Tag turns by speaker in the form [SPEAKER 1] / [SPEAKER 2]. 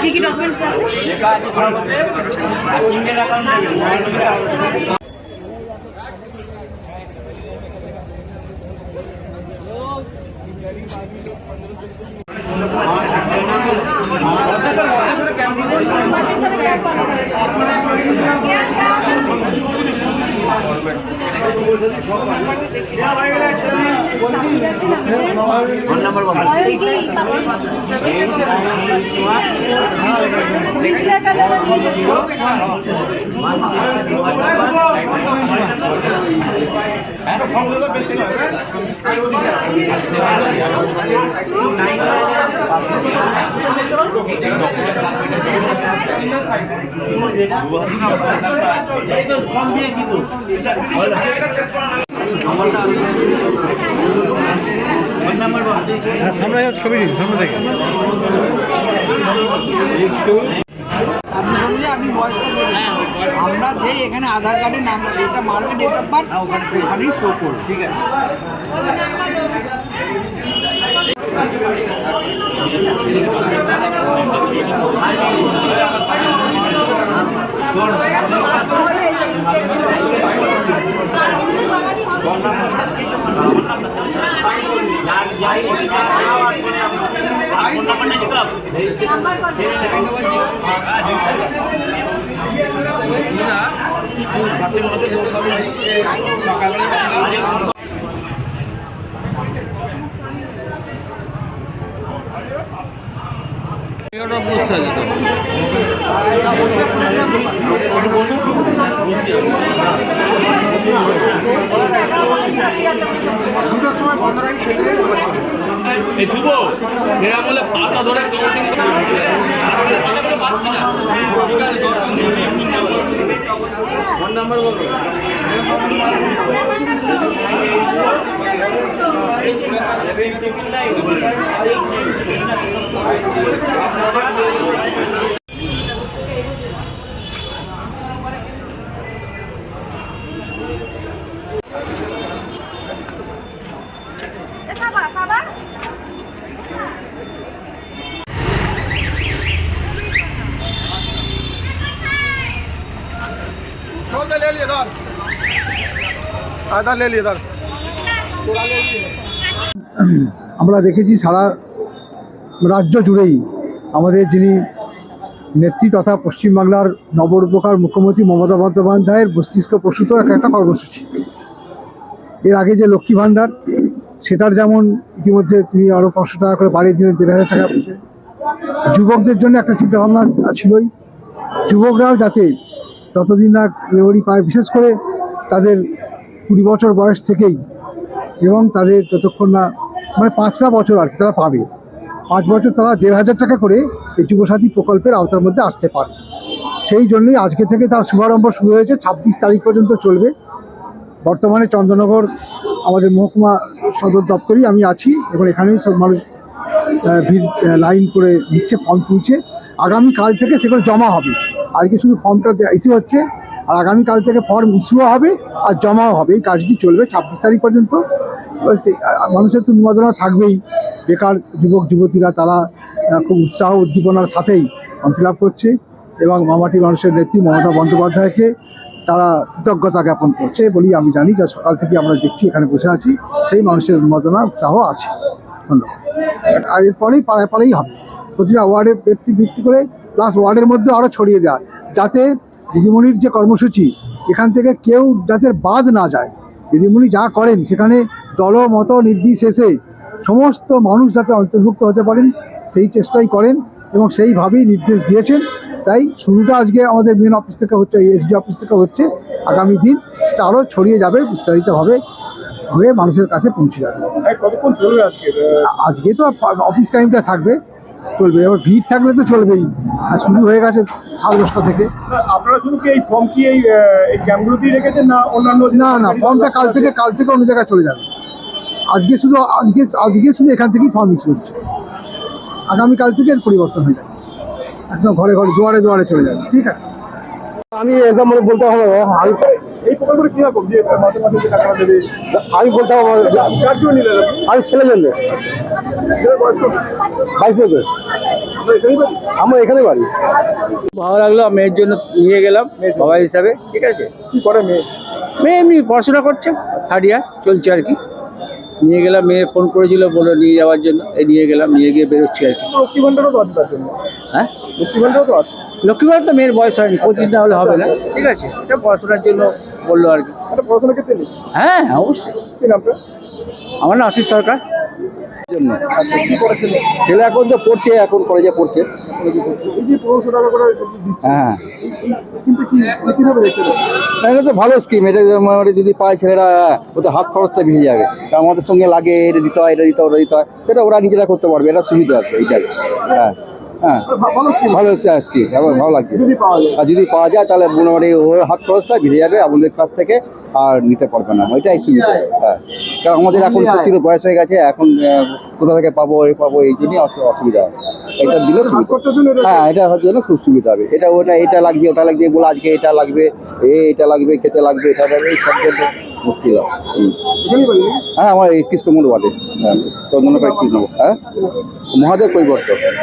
[SPEAKER 1] কি কি ডকুমেন্টস
[SPEAKER 2] লেখা আছে সর্বতে আর সিঙ্গেল অ্যাকাউন্ট নেবে মোবাইল নম্বর ফোন নাম্বার বলো বলো
[SPEAKER 3] হ্যাঁ সামনে ছবি দিন সামনে থেকে
[SPEAKER 4] আপনি শুনলে আমরা যে এখানে আধার কার্ডের নাম্বার যেটা মারবে ডেট অফ বার্থ ওখানেই শো করবে, ঠিক আছে?
[SPEAKER 2] ফোন নাম্বারটা দিতে হবে এই শুভ এরা বলে পাতা ধরে কাউন্টিং পাচ্ছি না। নাম্বার বলো।
[SPEAKER 1] Sabar,
[SPEAKER 3] ले लिए इधर इधर ले लिए इधर আমরা দেখেছি সারা রাজ্য জুড়েই আমাদের যিনি নেত্রী তথা পশ্চিমবাংলার নবরূপকার মুখ্যমন্ত্রী মমতা বন্দ্যোপাধ্যায়ের মস্তিষ্ক প্রসূত এক একটা কর্মসূচি এর আগে যে লক্ষ্মী ভাণ্ডার সেটার যেমন ইতিমধ্যে তিনি আরও পাঁচশো টাকা করে বাড়িয়ে দিলেন দেড় হাজার টাকা পৌঁছে যুবকদের জন্য একটা চিন্তাভাবনা ছিলই যুবকরাও যাতে ততদিন না মেমোরি পায়, বিশেষ করে তাদের কুড়ি বছর বয়স থেকেই এবং তাদের যতক্ষণ না মানে পাঁচটা বছর আর কি তারা পাবে। পাঁচ বছর তারা দেড় হাজার টাকা করে এই যুবসাথী প্রকল্পের আওতার মধ্যে আসতে পারে। সেই জন্যই আজকে থেকে তার শুভারম্ভ শুরু হয়েছে, ছাব্বিশ তারিখ পর্যন্ত চলবে। বর্তমানে চন্দ্রনগর আমাদের মহকুমা সদর দপ্তরেই আমি আছি এবং এখানেই সব মানুষ ভিড় লাইন করে নিচ্ছে, ফর্ম তুলছে। আগামীকাল থেকে সেগুলো জমা হবে। আজকে শুধু ফর্মটা ইস্যু হচ্ছে, আর আগামীকাল থেকে ফর্ম ইস্যুও হবে আর জমাও হবে। এই কাজটি চলবে ছাব্বিশ তারিখ পর্যন্ত। মানুষের তো উন্মাদনা থাকবেই। বেকার যুবক, যুবতীরা তারা খুব উৎসাহ উদ্দীপনার সাথেই ফর্ম ফিল করছে এবং মামাটি মানুষের নেত্রী মমতা বন্দ্যোপাধ্যায়কে তারা কৃতজ্ঞতা জ্ঞাপন করছে বলেই আমি জানি যা সকাল থেকে আমরা দেখছি, এখানে বসে আছি। সেই মানুষের উন্মাদনা উৎসাহ আছে। ধন্যবাদ। আর এরপরেই পাড়ায় পাড়াই হবে। প্রতিটা ওয়ার্ডে ব্যক্তি ভিত্তি করে প্লাস ওয়ার্ডের মধ্যে আরও ছড়িয়ে দেওয়া যাতে দিদিমণির যে কর্মসূচি এখান থেকে কেউ যাতে বাদ না যায়। দিদিমণি যা করেন সেখানে দল মত নির্বিশেষে সমস্ত মানুষ যাতে অন্তর্ভুক্ত হতে পারেন সেই চেষ্টাই করেন এবং সেইভাবেই নির্দেশ দিয়েছেন। তাই শুরুটা আজকে আমাদের মেন অফিস থেকে হচ্ছে এসডি অফিস থেকে হচ্ছে আগামী দিন সেটা আরও ছড়িয়ে যাবে বিস্তারিতভাবে হয়ে মানুষের কাছে পৌঁছে যাবে।
[SPEAKER 5] আজকে?
[SPEAKER 3] তো অফিস টাইমটা থাকবে। চলবে। এবার ভিড় থাকলে তো চলবেই। আর শুরু হয়ে গেছে সাড়ে দশটা থেকে।
[SPEAKER 5] আপনারা শুধু কি এই ফর্ম কি এই ক্যাম্পগুলোতেই রেখেছেন না অন্যান্য
[SPEAKER 3] না না ফর্মটা কাল থেকে কাল থেকে অন্য জায়গায় চলে যাবে। আজকে শুধু আজকে আজকে শুধু এখান থেকেই ফর্ম ইস্যু হচ্ছে আগামীকাল থেকে এর পরিবর্তন হয়ে যাবে। একদম ঘরে ঘরে জোয়ারে জোয়ারে চলে যাবে। ঠিক আছে?
[SPEAKER 6] আমি এসব মানে বলতে হবে আমি
[SPEAKER 5] এই প্রকল্পটা কীরকম যে মাসে মাসে যে টাকা দেবে
[SPEAKER 7] আমি বলতাম আমার
[SPEAKER 5] কার জন্য নিলেন
[SPEAKER 7] আমি ছেলে জন্য? বাইশ বছর। আমরা এখানে বাড়ি?
[SPEAKER 2] ভালো লাগল মেয়ের জন্য নিয়ে গেলাম বাবা হিসাবে ঠিক আছে?
[SPEAKER 5] কি করে মেয়ে?
[SPEAKER 2] মেয়ে এমনি পড়াশোনা করছে থার্ড ইয়ার চলছে আর কি। নিয়ে গেলাম মেয়ে ফোন করেছিল বলে নিয়ে যাওয়ার জন্য এই নিয়ে গেলাম নিয়ে গিয়ে বেরোচ্ছি আর কি।
[SPEAKER 5] লক্ষ্মী ভান্ডারও তো আছে তার জন্য।
[SPEAKER 2] হ্যাঁ?
[SPEAKER 5] লক্ষ্মী ভান্ডারও তো আছে।
[SPEAKER 2] লক্ষ্মীবার তো মেয়ের বয়স হয়নি পঁচিশ না হলে হবে না ঠিক আছে? এটা পড়াশোনার জন্য বলল আর কি।
[SPEAKER 5] পড়াশোনা ক্ষেত্রে
[SPEAKER 2] হ্যাঁ অবশ্যই। আমার না আশিস সরকার।
[SPEAKER 7] জন্য।
[SPEAKER 5] আচ্ছা
[SPEAKER 7] ছেলে এখন তো পড়ছে এখন কলেজে পড়ছে। হ্যাঁ
[SPEAKER 5] কিন্তু কি কীভাবে দেখতে পাবেন
[SPEAKER 7] না, এটা তো ভালো স্কিম এটা মোটামুটি যদি পায় ছেলেরা ওদের হাত খরচটা বেরিয়ে যাবে। কারণ আমাদের সঙ্গে লাগে এটা দিতে হয় এটা দিতে হয় ওটা দিতে হয়। সেটা ওরা নিজেরা করতে পারবে এটা সুবিধা আছে এইটাই। হ্যাঁ। হ্যাঁ।
[SPEAKER 5] ভালো
[SPEAKER 7] হচ্ছে স্কিম ভালো লাগছে। আর যদি পাওয়া যায় তাহলে মোটামুটি ওর হাত খরচটা বেরিয়ে যাবে আমাদের কাছ থেকে আর নিতে পারবে না। এটাই সুবিধা। হ্যাঁ। কারণ আমাদের এখন সত্যি বয়স হয়ে গেছে এখন কোথা থেকে পাবো এই পাবো এই জন্যই অসু- অসুবিধা হয়। এটা দিলে সুবিধা। হ্যাঁ এটা হওয়ার জন্য খুব সুবিধা হবে। এটা ওটা এটা লাগবে ওটা লাগবে বলে আজকে এটা লাগবে এ এটা লাগবে খেতে লাগবে এটা লাগবে এই সব জন্য মুশকিল হয়।
[SPEAKER 5] নাকি?
[SPEAKER 7] হ্যাঁ আমার এই কৃষ্ণমূল ওয়ার্ডে। হ্যাঁ চন্দনপাড়া কৃষ্ণমূল। হ্যাঁ? মহাদেব কৈবর্ত হ্যাঁ